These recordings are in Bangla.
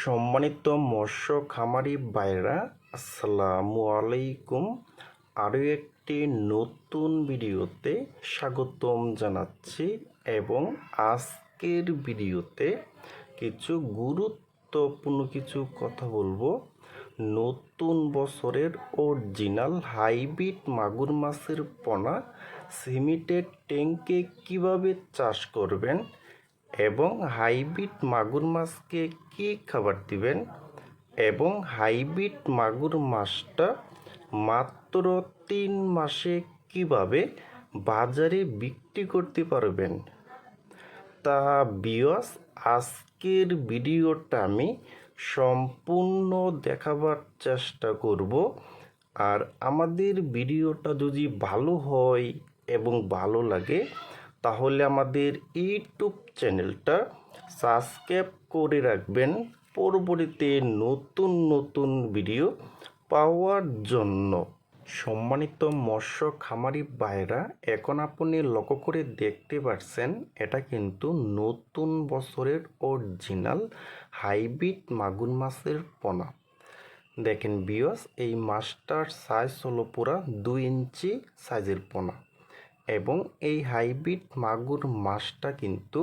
সম্মানিত মৎস্য খামারি ভাইরা আসসালামু আলাইকুম। আরও একটি নতুন ভিডিওতে স্বাগতম জানাচ্ছি এবং আজকের ভিডিওতে কিছু গুরুত্বপূর্ণ কিছু কথা বলব। নতুন বছরের অরিজিনাল হাইব্রিড মাগুর মাছের পোনা সিমিটেড ট্যাঙ্কে কীভাবে চাষ করবেন এবং হাইব্রিড মাগুর মাছকে কী খাবার দিবেন? এবং হাইব্রিড মাগুর মাছটা মাত্র তিন মাসে কীভাবে বাজারে বিক্রি করতে পারবেন? তা বিয়স আজকের ভিডিওটা আমি সম্পূর্ণ দেখাবার চেষ্টা করব। আর আমাদের ভিডিওটা যদি ভালো হয় এবং ভালো লাগে তাহলে আমাদের ইউটিউব চ্যানেলটা সাবস্ক্রাইব করে রাখবেন। পরবর্তীতে নতুন নতুন ভিডিও পাওয়ার জন্য। সম্মানিত মৎস্য খামারি ভাইরা এখন আপনি লক্ষ্য করে দেখতে পাচ্ছেন এটা কিন্তু নতুন বছরের অরিজিনাল হাইব্রিড মাগুর মাছের পোনা। দেখেন বিয়স এই মাছটার সাইজ হলো পুরা দুই ইঞ্চি সাইজের পোনা। এবং এই হাইব্রিড মাগুর মাছটা কিন্তু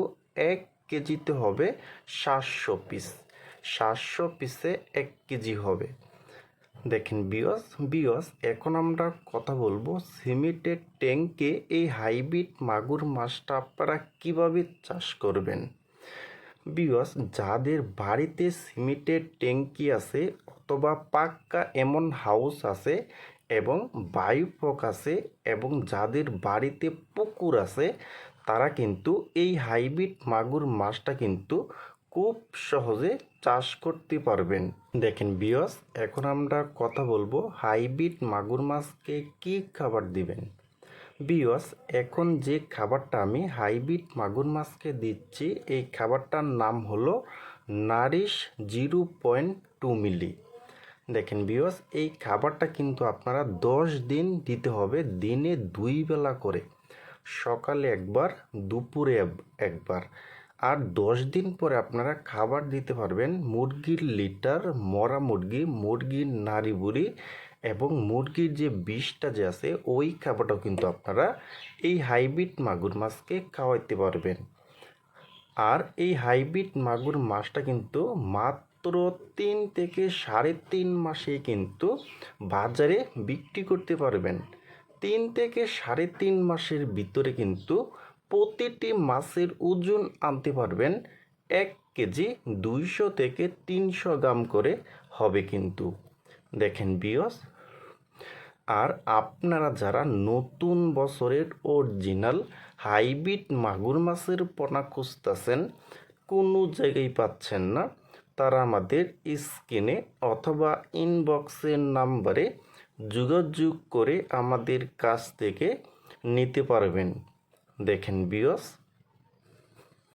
এক কেজিতে হবে সাতশো পিস সাতশো পিসে এক কেজি হবে। দেখেন বিয়স বিয়স এখন আমরা কথা বলব সিমেন্টের ট্যাঙ্কে এই হাইব্রিড মাগুর মাছটা আপনারা কীভাবে চাষ করবেন। বিয়স যাদের বাড়িতে সিমেন্টের ট্যাঙ্কি আছে অথবা পাক্কা এমন হাউস আছে এবং বায়ুপক আছে এবং যাদের বাড়িতে পুকুর আছে, তারা কিন্তু এই হাইব্রিড মাগুর মাছটা কিন্তু খুব সহজে চাষ করতে পারবেন। দেখেন বিয়স এখন আমরা কথা বলব হাইব্রিড মাগুর মাছকে কি খাবার দিবেন। বিয়স এখন যে খাবারটা আমি হাইব্রিড মাগুর মাছকে দিচ্ছি, এই খাবারটার নাম হলো nourish zero point two milli. দেখেন বিয়স এই খাবারটা কিন্তু আপনারা দশ দিন দিতে হবে, দিনে দুই বেলা করে। সকালে একবার, দুপুরে একবার। আর দশ দিন পরে আপনারা খাবার দিতে পারবেন মুরগির লিটার, মরা মুরগি, মুরগির নাড়ি বুড়ি এবং মুরগির যে বিষটা যে আছে, ওই খাবারটাও কিন্তু আপনারা এই হাইব্রিড মাগুর মাছকে খাওয়াইতে পারবেন। আর এই হাইব্রিড মাগুর মাছটা কিন্তু মাত্র তিন থেকে সাড়ে তিন মাসে কিন্তু বাজারে বিক্রি করতে পারবেন। তিন থেকে সাড়ে তিন মাসের ভিতরে কিন্তু প্রতিটি মাছের ওজন আনতে পারবেন। এক কেজি দুইশো থেকে তিনশো গ্রাম করে হবে কিন্তু। দেখেন বিয়স আর আপনারা যারা নতুন বছরের অরিজিনাল হাইব্রিড মাগুর মাছের পোনা খুঁজতেছেন, কোনো জায়গায় পাচ্ছেন না। তারা আমাদের স্ক্রিনে অথবা ইনবক্সের নাম্বারে যোগাযোগ করে আমাদের কাছ থেকে নিতে পারবেন। দেখেন বিয়স